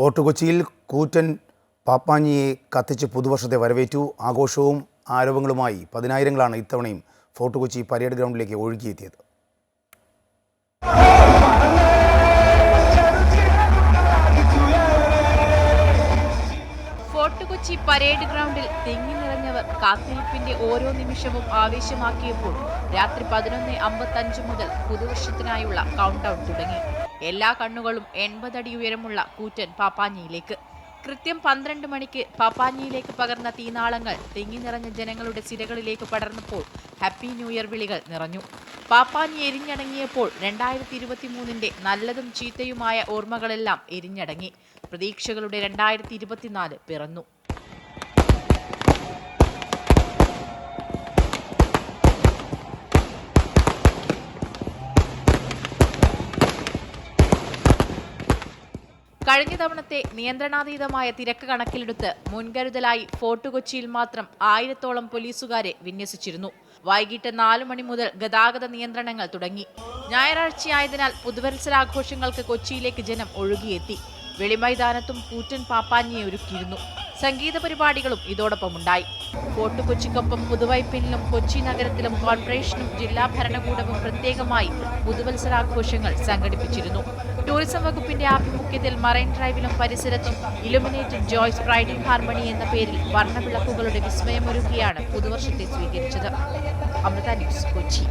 Fort കൊച്ചിയിൽ കൂറ്റൻ പാപ്പാഞ്ഞിയെ കത്തിച്ച് പുതുവർഷത്തെ വരവേറ്റു. ആഘോഷവും ആരവങ്ങളുമായി പതിനായിരങ്ങളാണ് ഇത്തവണയും ഫോർട്ട് കൊച്ചി പരേഡ് ഗ്രൗണ്ടിലേക്ക് ഒഴുകിയെത്തിയത്. കൊച്ചി പരേഡ് ഗ്രൗണ്ടിൽ തിങ്ങി നിറഞ്ഞവർ കാത്തിരിപ്പിന്റെ ഓരോ നിമിഷവും ആവേശമാക്കിയപ്പോൾ രാത്രി പതിനൊന്ന് അമ്പത്തഞ്ച് മുതൽ പുതുവർഷത്തിനായുള്ള കൗണ്ട് ഡൗൺ തുടങ്ങി. എല്ലാ കണ്ണുകളും എൺപതടി ഉയരമുള്ള കൂറ്റൻ പാപ്പാഞ്ഞിയിലേക്ക്. കൃത്യം പന്ത്രണ്ട് മണിക്ക് പാപ്പാഞ്ഞിയിലേക്ക് പകർന്ന തീനാളങ്ങൾ തിങ്ങി നിറഞ്ഞ ജനങ്ങളുടെ സിരകളിലേക്ക് പടർന്നപ്പോൾ ഹാപ്പി ന്യൂ ഇയർ വിളികൾ നിറഞ്ഞു. പാപ്പാഞ്ഞി എരിഞ്ഞടങ്ങിയപ്പോൾ രണ്ടായിരത്തി ഇരുപത്തി മൂന്നിന്റെ നല്ലതും ചീത്തയുമായ ഓർമ്മകളെല്ലാം എരിഞ്ഞടങ്ങി. പ്രതീക്ഷകളുടെ രണ്ടായിരത്തി ഇരുപത്തിനാല് പിറന്നു. കഴിഞ്ഞ തവണത്തെ നിയന്ത്രണാതീതമായ തിരക്ക് കണക്കിലെടുത്ത് മുൻകരുതലായി ഫോർട്ട് കൊച്ചിയിൽ മാത്രം ആയിരത്തോളം പോലീസുകാരെ വിന്യസിച്ചിരുന്നു. വൈകിട്ട് നാലു മണി മുതൽ ഗതാഗത നിയന്ത്രണങ്ങൾ തുടങ്ങി. ഞായറാഴ്ചയായതിനാൽ പുതുവത്സരാഘോഷങ്ങൾക്ക് കൊച്ചിയിലേക്ക് ജനം ഒഴുകിയെത്തി. വെളിമൈതാനത്തും കൂറ്റൻ പാപ്പാഞ്ഞിയെ ഒരുക്കിയിരുന്നു. സംഗീത പരിപാടികളും ഇതോടൊപ്പം ഉണ്ടായി ഫോർട്ട് കൊച്ചിക്കൊപ്പം പുതുവൈപ്പിനിലും കൊച്ചി നഗരത്തിലും കോർപ്പറേഷനും ജില്ലാ ഭരണകൂടവും പ്രത്യേകമായി പുതുവത്സരാഘോഷങ്ങൾ സംഘടിപ്പിച്ചിരുന്നു. ടൂറിസം വകുപ്പിന്റെ ആഭിമുഖ്യത്തിൽ മറൈൻ ഡ്രൈവിലും പരിസരത്തും ഇലുമിനേറ്റഡ് ജോയ്സ് ബ്രൈഡൽ ഹാർമണി എന്ന പേരിൽ വർണവിളക്കുകളുടെ വിസ്മയമൊരുക്കിയാണ് പുതുവർഷത്തെ സ്വീകരിച്ചത്. അമൃത ന്യൂസ് കൊച്ചി.